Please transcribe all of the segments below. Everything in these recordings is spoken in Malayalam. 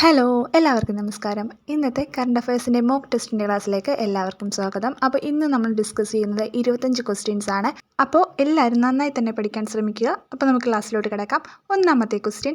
ഹലോ എല്ലാവർക്കും നമസ്കാരം. ഇന്നത്തെ കറണ്ട് അഫയേഴ്സിന്റെ മോക്ക് ടെസ്റ്റിന്റെ ക്ലാസ്സിലേക്ക് എല്ലാവർക്കും സ്വാഗതം. അപ്പോൾ ഇന്ന് നമ്മൾ ഡിസ്കസ് ചെയ്യുന്നത് ഇരുപത്തഞ്ച് ക്വസ്റ്റ്യൻസ് ആണ്. അപ്പോൾ എല്ലാവരും നന്നായി തന്നെ പഠിക്കാൻ ശ്രമിക്കുക. അപ്പോൾ നമുക്ക് ക്ലാസ്സിലോട്ട് കിടക്കാം. ഒന്നാമത്തെ ക്വസ്റ്റ്യൻ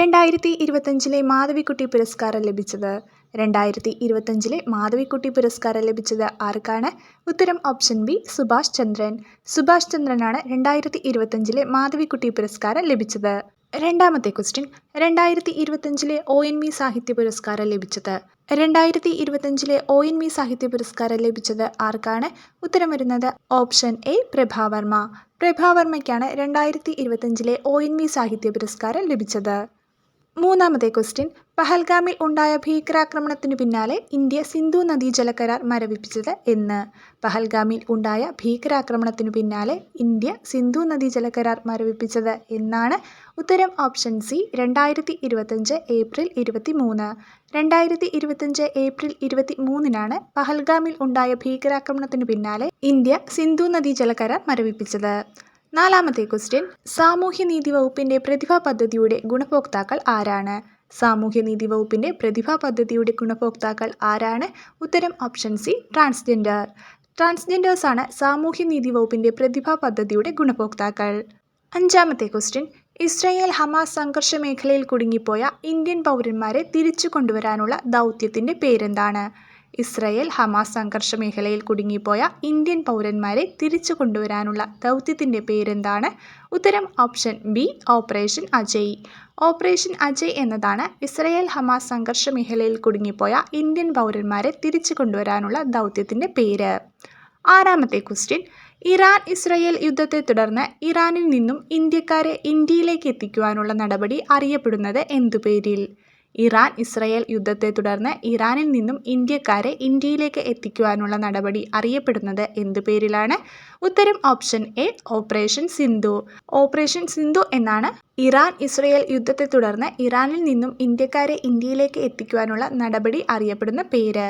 രണ്ടായിരത്തി ഇരുപത്തഞ്ചിലെ മാധവിക്കുട്ടി പുരസ്കാരം ലഭിച്ചത്? രണ്ടായിരത്തി ഇരുപത്തഞ്ചിലെ മാധവിക്കുട്ടി പുരസ്കാരം ലഭിച്ചത് ആർക്കാണ്? ഉത്തരം ഓപ്ഷൻ ബി സുഭാഷ് ചന്ദ്രൻ. സുഭാഷ് ചന്ദ്രനാണ് രണ്ടായിരത്തി ഇരുപത്തഞ്ചിലെ മാധവിക്കുട്ടി പുരസ്കാരം ലഭിച്ചത്. രണ്ടാമത്തെ ക്വസ്റ്റ്യൻ രണ്ടായിരത്തി ഇരുപത്തഞ്ചിലെ ഒ എൻ വി സാഹിത്യ പുരസ്കാരം ലഭിച്ചത്. രണ്ടായിരത്തി ഇരുപത്തഞ്ചിലെ ഒ എൻ വി സാഹിത്യ പുരസ്കാരം ലഭിച്ചത് ആർക്കാണ്? ഉത്തരം വരുന്നത് ഓപ്ഷൻ എ പ്രഭാവർമ്മ. പ്രഭാവർമ്മയ്ക്കാണ് രണ്ടായിരത്തി ഇരുപത്തഞ്ചിലെ ഒ എൻ വി സാഹിത്യ പുരസ്കാരം ലഭിച്ചത്. മൂന്നാമത്തെ ക്വസ്റ്റ്യൻ. പഹൽഗാമിൽ ഉണ്ടായ ഭീകരാക്രമണത്തിനു പിന്നാലെ ഇന്ത്യ സിന്ധു നദീജല കരാർ മരവിപ്പിച്ചത് എന്ന്. പഹൽഗാമിൽ ഉണ്ടായ ഭീകരാക്രമണത്തിനു പിന്നാലെ ഇന്ത്യ സിന്ധു നദീജല കരാർ മരവിപ്പിച്ചത് എന്നാണ് ഉത്തരം ഓപ്ഷൻ സി രണ്ടായിരത്തി ഇരുപത്തഞ്ച് ഏപ്രിൽ ഇരുപത്തി മൂന്ന് രണ്ടായിരത്തി ഇരുപത്തഞ്ച് ഏപ്രിൽ ഇരുപത്തി മൂന്നിനാണ് പഹൽഗാമിൽ ഉണ്ടായ ഭീകരാക്രമണത്തിനു പിന്നാലെ ഇന്ത്യ സിന്ധു നദീജല കരാർ മരവിപ്പിച്ചത്. നാലാമത്തെ ക്വസ്റ്റ്യൻ സാമൂഹ്യനീതി വകുപ്പിന്റെ പ്രതിഭാ പദ്ധതിയുടെ ഗുണഭോക്താക്കൾ ആരാണ്? സാമൂഹ്യനീതി വകുപ്പിന്റെ പ്രതിഭാ പദ്ധതിയുടെ ഗുണഭോക്താക്കൾ ആരാണ്? ഉത്തരം ഓപ്ഷൻ സി ട്രാൻസ്ജെൻഡർ. ട്രാൻസ്ജെൻഡേഴ്സാണ് സാമൂഹ്യനീതി വകുപ്പിന്റെ പ്രതിഭാ പദ്ധതിയുടെ ഗുണഭോക്താക്കൾ. അഞ്ചാമത്തെ ക്വസ്റ്റ്യൻ ഇസ്രായേൽ ഹമാസ് സംഘർഷ മേഖലയിൽ കുടുങ്ങിപ്പോയ ഇന്ത്യൻ പൗരന്മാരെ തിരിച്ചു കൊണ്ടുവരാനുള്ള ദൗത്യത്തിന്റെ പേരെന്താണ്? ഇസ്രയേൽ ഹമാസ് സംഘർഷ മേഖലയിൽ കുടുങ്ങിപ്പോയ ഇന്ത്യൻ പൗരന്മാരെ തിരിച്ചു കൊണ്ടുവരാനുള്ള ദൗത്യത്തിന്റെ പേരെന്താണ്? ഉത്തരം option B operation Ajay. Operation Ajay എന്നതാണ് ഇസ്രയേൽ ഹമാസ് സംഘർഷ മേഖലയിൽ കുടുങ്ങിപ്പോയ ഇന്ത്യൻ പൗരന്മാരെ തിരിച്ചു കൊണ്ടുവരാനുള്ള ദൗത്യത്തിന്റെ പേര്. ആറാമത്തെ ക്വസ്റ്റ്യൻ. ഇറാൻ ഇസ്രയേൽ യുദ്ധത്തെ തുടർന്ന് ഇറാനിൽ നിന്നും ഇന്ത്യക്കാരെ ഇന്ത്യയിലേക്ക് എത്തിക്കുവാനുള്ള നടപടി അറിയപ്പെടുന്നത് എന്തു പേരിൽ? ഇറാൻ ഇസ്രയേൽ യുദ്ധത്തെ തുടർന്ന് ഇറാനിൽ നിന്നും ഇന്ത്യക്കാരെ ഇന്ത്യയിലേക്ക് എത്തിക്കുവാനുള്ള നടപടി അറിയപ്പെടുന്നത് എന്തു പേരിലാണ്? ഉത്തരം option A operation Sindhu. Operation Sindhu എന്നാണ് ഇറാൻ ഇസ്രയേൽ യുദ്ധത്തെ തുടർന്ന് ഇറാനിൽ നിന്നും ഇന്ത്യക്കാരെ ഇന്ത്യയിലേക്ക് എത്തിക്കുവാനുള്ള നടപടി അറിയപ്പെടുന്ന പേര്.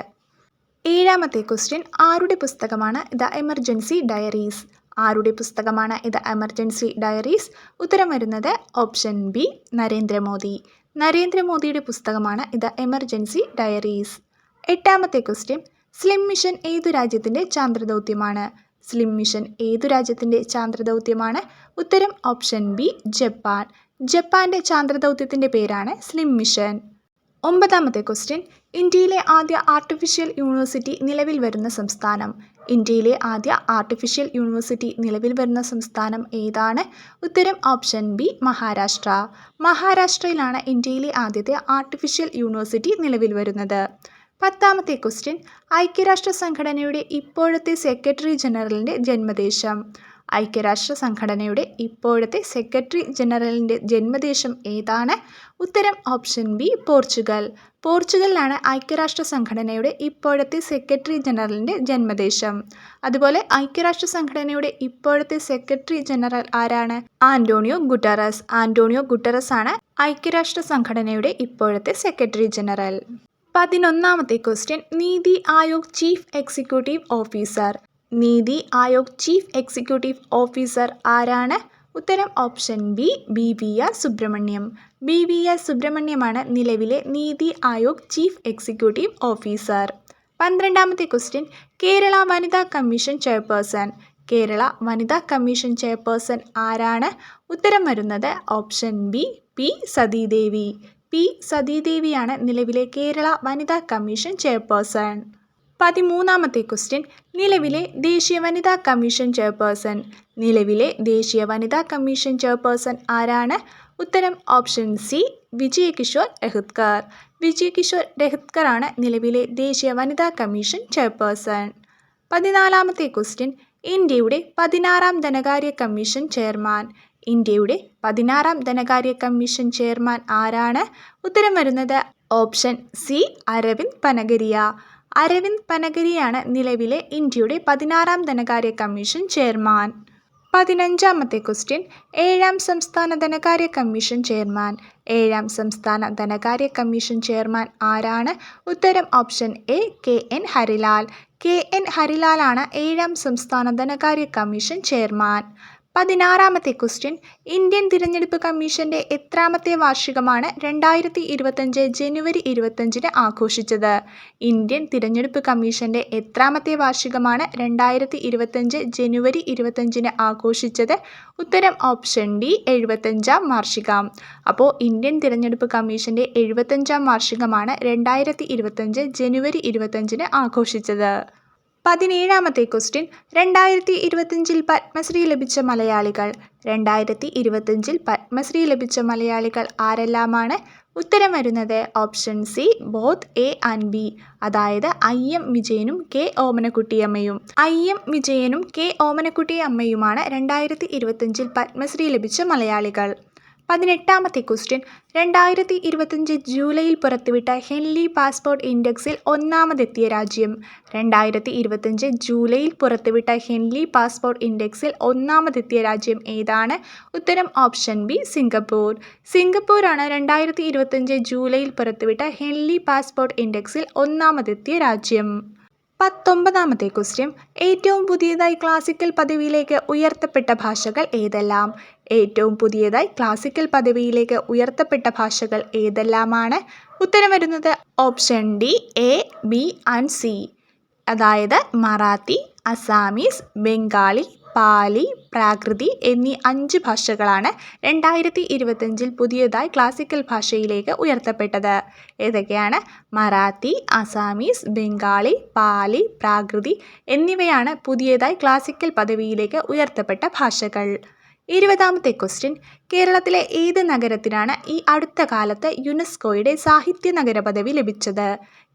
ഏഴാമത്തെ ക്വസ്റ്റ്യൻ ആരുടെ പുസ്തകമാണ് ദ എമർജൻസി ഡയറീസ്? ആരുടെ പുസ്തകമാണ് ഇത് എമർജൻസി ഡയറീസ്? ഉത്തരം വരുന്നത് ഓപ്ഷൻ ബി നരേന്ദ്രമോദി. നരേന്ദ്രമോദിയുടെ പുസ്തകമാണ് ഇത് എമർജൻസി ഡയറീസ്. എട്ടാമത്തെ ക്വസ്റ്റ്യൻ സ്ലിം മിഷൻ ഏതു രാജ്യത്തിന്റെ ചാന്ദ്രദൗത്യമാണ്? സ്ലിം മിഷൻ ഏതു രാജ്യത്തിന്റെ ചാന്ദ്രദൗത്യമാണ്? ഉത്തരം ഓപ്ഷൻ ബി ജപ്പാൻ. ജപ്പാന്റെ ചാന്ദ്രദൗത്യത്തിന്റെ പേരാണ് സ്ലിം മിഷൻ. ഒമ്പതാമത്തെ ക്വസ്റ്റ്യൻ ഇന്ത്യയിലെ ആദ്യ ആർട്ടിഫിഷ്യൽ യൂണിവേഴ്സിറ്റി നിലവിൽ വരുന്ന സംസ്ഥാനം. ഇന്ത്യയിലെ ആദ്യ ആർട്ടിഫിഷ്യൽ യൂണിവേഴ്സിറ്റി നിലവിൽ വരുന്ന സംസ്ഥാനം ഏതാണ്? ഉത്തരം ഓപ്ഷൻ ബി മഹാരാഷ്ട്ര. മഹാരാഷ്ട്രയിലാണ് ഇന്ത്യയിലെ ആദ്യത്തെ ആർട്ടിഫിഷ്യൽ യൂണിവേഴ്സിറ്റി നിലവിൽ വരുന്നത്. പത്താമത്തെ ക്വസ്റ്റ്യൻ ഐക്യരാഷ്ട്ര സംഘടനയുടെ ഇപ്പോഴത്തെ സെക്രട്ടറി ജനറലിന്റെ ജന്മദേശം. ഐക്യരാഷ്ട്ര സംഘടനയുടെ ഇപ്പോഴത്തെ സെക്രട്ടറി ജനറലിന്റെ ജന്മദേശം ഏതാണ്? ഉത്തരം ഓപ്ഷൻ ബി പോർച്ചുഗൽ. പോർച്ചുഗലിലാണ് ഐക്യരാഷ്ട്ര സംഘടനയുടെ ഇപ്പോഴത്തെ സെക്രട്ടറി ജനറലിന്റെ ജന്മദേശം. അതുപോലെ ഐക്യരാഷ്ട്ര സംഘടനയുടെ ഇപ്പോഴത്തെ സെക്രട്ടറി ജനറൽ ആരാണ്? Antonio Guterres. ആന്റോണിയോ ഗുട്ടറസ് ആണ് ഐക്യരാഷ്ട്ര സംഘടനയുടെ ഇപ്പോഴത്തെ സെക്രട്ടറി ജനറൽ. പതിനൊന്നാമത്തെ ക്വസ്റ്റ്യൻ. നീതി ആയോഗ് ചീഫ് എക്സിക്യൂട്ടീവ് ഓഫീസർ. നീതി ആയോഗ് ചീഫ് എക്സിക്യൂട്ടീവ് ഓഫീസർ ആരാണ്? ഉത്തരം option B B V R Subrahmanyam. B V R സുബ്രഹ്മണ്യമാണ് നിലവിലെ NITI Aayog chief executive officer. പന്ത്രണ്ടാമത്തെ ക്വസ്റ്റ്യൻ കേരള വനിതാ കമ്മീഷൻ ചെയർപേഴ്സൺ. കേരള വനിതാ കമ്മീഷൻ ചെയർപേഴ്സൺ ആരാണ്? ഉത്തരം വരുന്നത് option B P Sathidevi. P സതീദേവിയാണ് നിലവിലെ കേരള വനിതാ കമ്മീഷൻ ചെയർപേഴ്സൺ. പതിമൂന്നാമത്തെ ക്വസ്റ്റ്യൻ നിലവിലെ ദേശീയ വനിതാ കമ്മീഷൻ ചെയർപേഴ്സൺ. നിലവിലെ ദേശീയ വനിതാ കമ്മീഷൻ ചെയർപേഴ്സൺ ആരാണ്? ഉത്തരം ഓപ്ഷൻ സി വിജയകിഷോർ രഹത്കർ വിജയകിഷോർ രഹത്കർ ആണ് നിലവിലെ ദേശീയ വനിതാ കമ്മീഷൻ ചെയർപേഴ്സൺ. പതിനാലാമത്തെ ക്വസ്റ്റ്യൻ ഇന്ത്യയുടെ പതിനാറാം ധനകാര്യ കമ്മീഷൻ ചെയർമാൻ. ഇന്ത്യയുടെ പതിനാറാം ധനകാര്യ കമ്മീഷൻ ചെയർമാൻ ആരാണ്? ഉത്തരം വരുന്നത് ഓപ്ഷൻ സി അരവിന്ദ് പനഗരിയ. അരവിന്ദ് പനഗരിയാണ് നിലവിലെ ഇന്ത്യയുടെ പതിനാറാം ധനകാര്യ കമ്മീഷൻ ചെയർമാൻ. പതിനഞ്ചാമത്തെ ക്വസ്റ്റ്യൻ ഏഴാം സംസ്ഥാന ധനകാര്യ കമ്മീഷൻ ചെയർമാൻ. ഏഴാം സംസ്ഥാന ധനകാര്യ കമ്മീഷൻ ചെയർമാൻ ആരാണ്? ഉത്തരം option A K N Harilal. K N ഹരിലാലാണ് ഏഴാം സംസ്ഥാന ധനകാര്യ കമ്മീഷൻ ചെയർമാൻ. പതിനാറാമത്തെ ക്വസ്റ്റ്യൻ. ഇന്ത്യൻ തിരഞ്ഞെടുപ്പ് കമ്മീഷന്റെ എത്രാമത്തെ വാർഷികമാണ് രണ്ടായിരത്തി ഇരുപത്തഞ്ച് ജനുവരി ഇരുപത്തഞ്ചിന് ആഘോഷിച്ചത്? ഇന്ത്യൻ തിരഞ്ഞെടുപ്പ് കമ്മീഷന്റെ എത്രാമത്തെ വാർഷികമാണ് രണ്ടായിരത്തി ഇരുപത്തഞ്ച് ജനുവരി ഇരുപത്തഞ്ചിന് ആഘോഷിച്ചത്? ഉത്തരം ഓപ്ഷൻ ഡി എഴുപത്തഞ്ചാം വാർഷികം. അപ്പോൾ ഇന്ത്യൻ തിരഞ്ഞെടുപ്പ് കമ്മീഷന്റെ എഴുപത്തഞ്ചാം വാർഷികമാണ് രണ്ടായിരത്തി ഇരുപത്തഞ്ച് ജനുവരി ഇരുപത്തഞ്ചിന് ആഘോഷിച്ചത്. പതിനേഴാമത്തെ ക്വസ്റ്റ്യൻ രണ്ടായിരത്തി ഇരുപത്തഞ്ചിൽ പത്മശ്രീ ലഭിച്ച മലയാളികൾ. രണ്ടായിരത്തി ഇരുപത്തഞ്ചിൽ പത്മശ്രീ ലഭിച്ച മലയാളികൾ ആരെല്ലാമാണ്? ഉത്തരം വരുന്നത് option C both A and B. അതായത് ഐ എം വിജയനും കെ ഓമനക്കുട്ടിയമ്മയും. ഐ എം വിജയനും കെ ഓമനക്കുട്ടിയമ്മയുമാണ് രണ്ടായിരത്തി ഇരുപത്തഞ്ചിൽ പത്മശ്രീ ലഭിച്ച മലയാളികൾ. പതിനെട്ടാമത്തെ ക്വസ്റ്റ്യൻ. രണ്ടായിരത്തി ഇരുപത്തഞ്ച് ജൂലൈയിൽ പുറത്തുവിട്ട ഹെൻലി പാസ്പോർട്ട് ഇൻഡെക്സിൽ ഒന്നാമതെത്തിയ രാജ്യം. രണ്ടായിരത്തി ഇരുപത്തഞ്ച് ജൂലൈയിൽ പുറത്തുവിട്ട ഹെൻലി പാസ്പോർട്ട് ഇൻഡെക്സിൽ ഒന്നാമതെത്തിയ രാജ്യം ഏതാണ്? ഉത്തരം ഓപ്ഷൻ ബി സിംഗപ്പൂർ. സിംഗപ്പൂരാണ് രണ്ടായിരത്തി ഇരുപത്തഞ്ച് ജൂലൈയിൽ പുറത്തുവിട്ട ഹെൻലി പാസ്പോർട്ട് ഇൻഡെക്സിൽ ഒന്നാമതെത്തിയ രാജ്യം. പത്തൊമ്പതാമത്തെ ക്വസ്റ്റ്യൻ. ഏറ്റവും പുതിയതായി ക്ലാസിക്കൽ പദവിയിലേക്ക് ഉയർത്തപ്പെട്ട ഭാഷകൾ ഏതെല്ലാം? ഏറ്റവും പുതിയതായി ക്ലാസിക്കൽ പദവിയിലേക്ക് ഉയർത്തപ്പെട്ട ഭാഷകൾ ഏതെല്ലാമാണ്? ഉത്തരം വരുന്നത് option D A B and C. അതായത് മറാത്തി അസാമീസ് ബംഗാളി പാലി പ്രാകൃതി എന്നീ അഞ്ച് ഭാഷകളാണ് രണ്ടായിരത്തി ഇരുപത്തഞ്ചിൽ പുതിയതായി ക്ലാസിക്കൽ ഭാഷയിലേക്ക് ഉയർത്തപ്പെട്ടത്. ഏതൊക്കെയാണ്? മറാത്തി അസാമീസ് ബംഗാളി പാലി പ്രാകൃതി എന്നിവയാണ് പുതിയതായി ക്ലാസിക്കൽ പദവിയിലേക്ക് ഉയർത്തപ്പെട്ട ഭാഷകൾ. ഇരുപതാമത്തെ ക്വസ്റ്റ്യൻ. കേരളത്തിലെ ഏത് നഗരത്തിനാണ് ഈ അടുത്ത കാലത്ത് യുനെസ്കോയുടെ സാഹിത്യ നഗര പദവി ലഭിച്ചത്?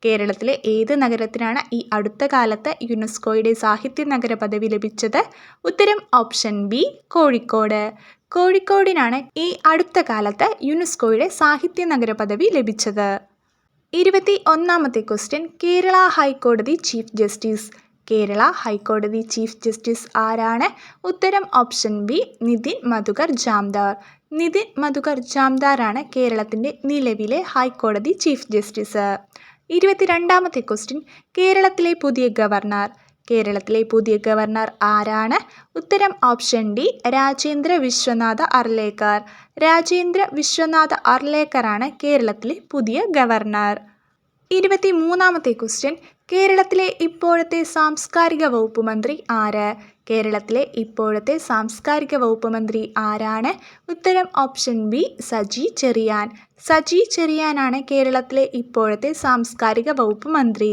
കേരളത്തിലെ ഏത് നഗരത്തിനാണ് ഈ അടുത്ത കാലത്ത് യുനെസ്കോയുടെ സാഹിത്യ നഗര പദവി ലഭിച്ചത്? ഉത്തരം ഓപ്ഷൻ ബി കോഴിക്കോട്. കോഴിക്കോടിനാണ് ഈ അടുത്ത കാലത്ത് യുനെസ്കോയുടെ സാഹിത്യ നഗര പദവി ലഭിച്ചത്. ഇരുപത്തി ഒന്നാമത്തെ ക്വസ്റ്റ്യൻ. കേരള ഹൈക്കോടതി ചീഫ് ജസ്റ്റിസ് കേരള ഹൈക്കോടതി ചീഫ് ജസ്റ്റിസ് ആരാണ്? ഉത്തരം ഓപ്ഷൻ ബി നിതിൻ മധുകർ ജാംദാർ. നിതിൻ മധുകർ ജാംദാറാണ് കേരളത്തിന്റെ നിലവിലെ ഹൈക്കോടതി ചീഫ് ജസ്റ്റിസ്. ഇരുപത്തിരണ്ടാമത്തെ ക്വസ്റ്റ്യൻ കേരളത്തിലെ പുതിയ ഗവർണർ. കേരളത്തിലെ പുതിയ ഗവർണർ ആരാണ്? ഉത്തരം ഓപ്ഷൻ ഡി രാജേന്ദ്ര വിശ്വനാഥ അർലേക്കർ. രാജേന്ദ്ര വിശ്വനാഥ അർലേക്കറാണ് കേരളത്തിലെ പുതിയ ഗവർണർ. ഇരുപത്തി മൂന്നാമത്തെ ക്വസ്റ്റ്യൻ കേരളത്തിലെ ഇപ്പോഴത്തെ സാംസ്കാരിക വകുപ്പ് മന്ത്രി ആര്? കേരളത്തിലെ ഇപ്പോഴത്തെ സാംസ്കാരിക വകുപ്പ് മന്ത്രി ആരാണ്? ഉത്തരം ഓപ്ഷൻ ബി സജി ചെറിയാൻ. സജി ചെറിയാനാണ് കേരളത്തിലെ ഇപ്പോഴത്തെ സാംസ്കാരിക വകുപ്പ് മന്ത്രി.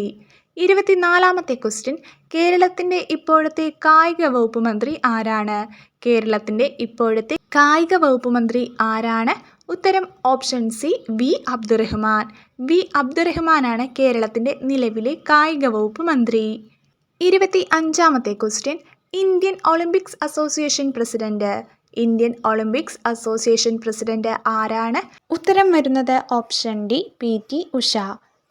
ഇരുപത്തിനാലാമത്തെ ക്വസ്റ്റ്യൻ കേരളത്തിന്റെ ഇപ്പോഴത്തെ കായിക വകുപ്പ് മന്ത്രി ആരാണ്? കേരളത്തിന്റെ ഇപ്പോഴത്തെ കായിക വകുപ്പ് മന്ത്രി ആരാണ്? ഉത്തരം option C V Abdurahman. V അബ്ദുറഹ്മാനാണ് കേരളത്തിന്റെ നിലവിലെ കായിക വകുപ്പ് മന്ത്രി. ഇരുപത്തി അഞ്ചാമത്തെ question Indian Olympics association president. Indian Olympics association president ആരാണ്? ഉത്തരം വരുന്നത് option D P T Usha.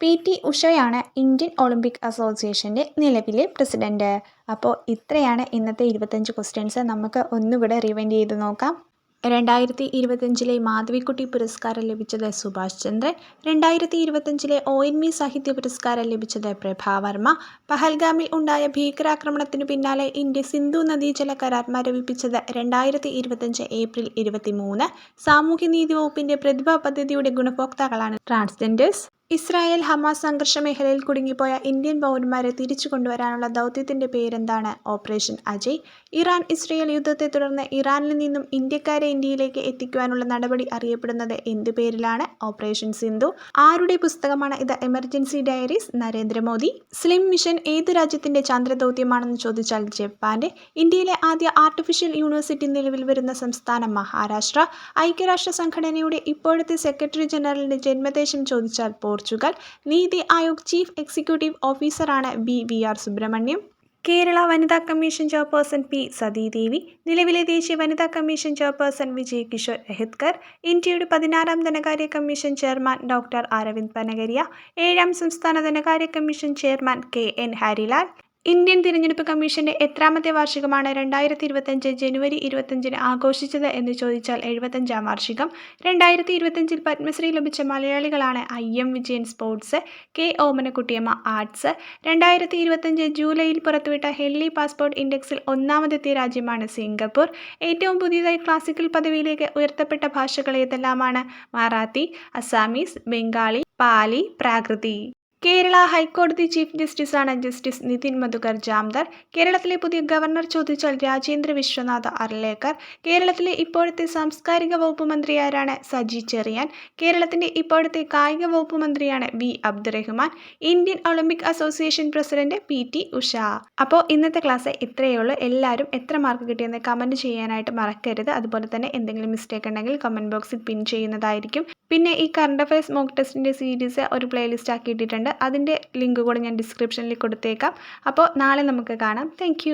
P T ഉഷയാണ് Indian Olympic അസോസിയേഷന്റെ നിലവിലെ പ്രസിഡന്റ്. അപ്പോൾ ഇത്രയാണ് ഇന്നത്തെ ഇരുപത്തഞ്ച് ക്വസ്റ്റ്യൻസ്. നമുക്ക് ഒന്നുകൂടെ റിവൈൻഡ് ചെയ്ത് നോക്കാം. രണ്ടായിരത്തി ഇരുപത്തഞ്ചിലെ മാധവിക്കുട്ടി പുരസ്കാരം ലഭിച്ചത് സുഭാഷ് ചന്ദ്രൻ രണ്ടായിരത്തി ഇരുപത്തഞ്ചിലെ ഒ എൻ വി സാഹിത്യ പുരസ്കാരം ലഭിച്ചത് പ്രഭാവർമ്മ പഹൽഗാമിൽ ഉണ്ടായ ഭീകരാക്രമണത്തിനു പിന്നാലെ ഇന്ത്യ സിന്ധു നദീജല കരാർ മരവിപ്പിച്ചത് രണ്ടായിരത്തി ഇരുപത്തഞ്ച് ഏപ്രിൽ ഇരുപത്തി മൂന്ന് സാമൂഹ്യനീതി വകുപ്പിന്റെ പ്രതിഭാ പദ്ധതിയുടെ ഗുണഭോക്താക്കളാണ് ട്രാൻസ്ജെൻഡേഴ്സ്. ഇസ്രായേൽ ഹമാസ് സംഘർഷ മേഖലയിൽ കുടുങ്ങിപ്പോയ ഇന്ത്യൻ പൗരന്മാരെ തിരിച്ചു കൊണ്ടുവരാനുള്ള ദൗത്യത്തിന്റെ പേരെന്താണ്? ഓപ്പറേഷൻ അജയ്. ഇറാൻ ഇസ്രായേൽ യുദ്ധത്തെ തുടർന്ന് ഇറാനിൽ നിന്നും ഇന്ത്യക്കാരെ ഇന്ത്യയിലേക്ക് എത്തിക്കുവാനുള്ള നടപടി അറിയപ്പെടുന്നത് എന്തു പേരിലാണ്? ഓപ്പറേഷൻ സിന്ധു. ആരുടെ പുസ്തകമാണ് ഇത്? Emergency diaries. Narendra Modi SLIM mission ഏത് രാജ്യത്തിന്റെ ചന്ദ്രദൗത്യമാണെന്ന് ചോദിച്ചാൽ ജപ്പാന്റെ. ഇന്ത്യയിലെ ആദ്യ ആർട്ടിഫിഷ്യൽ യൂണിവേഴ്സിറ്റി നിലവിൽ വരുന്ന സംസ്ഥാനം മഹാരാഷ്ട്ര. ഐക്യരാഷ്ട്ര സംഘടനയുടെ ഇപ്പോഴത്തെ സെക്രട്ടറി ജനറലിന്റെ ജന്മദേശം ചോദിച്ചാൽ Portugal NITI Aayog chief executive ഓഫീസറാണ് B V R Subrahmanyam. Kerala വനിതാ കമ്മീഷൻ ചെയർപേഴ്സൺ പി സതീദേവി നിലവിലെ ദേശീയ വനിതാ കമ്മീഷൻ ചെയർപേഴ്സൺ വിജയ് കിഷോർ രഹിത്കർ ഇന്ത്യയുടെ പതിനാറാം ധനകാര്യ commission chairman doctor Arvind Panagariya ഏഴാം സംസ്ഥാന ധനകാര്യ commission chairman K N Harilal Indian തിരഞ്ഞെടുപ്പ് കമ്മീഷന്റെ എത്രാമത്തെ വാർഷികമാണ് രണ്ടായിരത്തി ഇരുപത്തഞ്ച് ജനുവരി ഇരുപത്തഞ്ചിന് ആഘോഷിച്ചത് എന്ന് ചോദിച്ചാൽ എഴുപത്തഞ്ചാം വാർഷികം. രണ്ടായിരത്തി ഇരുപത്തഞ്ചിൽ പത്മശ്രീ ലഭിച്ച മലയാളികളാണ് I M Vijayan sports K Omanakuttyamma arts. രണ്ടായിരത്തി ഇരുപത്തഞ്ച് ജൂലൈയിൽ പുറത്തുവിട്ട ഹെല്ലി പാസ്പോർട്ട് ഇൻഡെക്സിൽ ഒന്നാമതെത്തിയ രാജ്യമാണ് സിംഗപ്പൂർ. ഏറ്റവും പുതിയതായി ക്ലാസിക്കൽ പദവിയിലേക്ക് ഉയർത്തപ്പെട്ട ഭാഷകൾ ഏതെല്ലാമാണ്? Marathi Assamese Bengali Pali Prakrit. Kerala high court chief ജസ്റ്റിസാണ് justice Nitin Madhukar Jamdar. കേരളത്തിലെ പുതിയ ഗവർണർ ചോദിച്ചാൽ രാജേന്ദ്ര വിശ്വനാഥ് അർലേക്കർ. കേരളത്തിലെ ഇപ്പോഴത്തെ സാംസ്കാരിക വകുപ്പ് മന്ത്രി ആരാണ്? സജി ചെറിയാൻ. കേരളത്തിന്റെ ഇപ്പോഴത്തെ കായിക വകുപ്പ് മന്ത്രിയാണ് V Abdurahman. Indian Olympic association president P T Usha. അപ്പോൾ ഇന്നത്തെ ക്ലാസ് ഇത്രയേ ഉള്ളൂ. എല്ലാവരും എത്ര മാർക്ക് കിട്ടിയെന്ന് കമന്റ് ചെയ്യാനായിട്ട് മറക്കരുത്. അതുപോലെ തന്നെ എന്തെങ്കിലും മിസ്റ്റേക്ക് ഉണ്ടെങ്കിൽ കമന്റ് ബോക്സിൽ പിൻ ചെയ്യുന്നതായിരിക്കും. പിന്നെ ഈ കറണ്ട് അഫയേഴ്സ് മോക്ക് ടെസ്റ്റിന്റെ സീരീസ് ഒരു പ്ലേലിസ്റ്റ് ആക്കിയിട്ടിട്ടുണ്ട്. അതിന്റെ ലിങ്ക് കൂടെ ഞാൻ ഡിസ്ക്രിപ്ഷനിൽ കൊടുത്തേക്കാം. അപ്പോൾ നാളെ നമുക്ക് കാണാം. താങ്ക്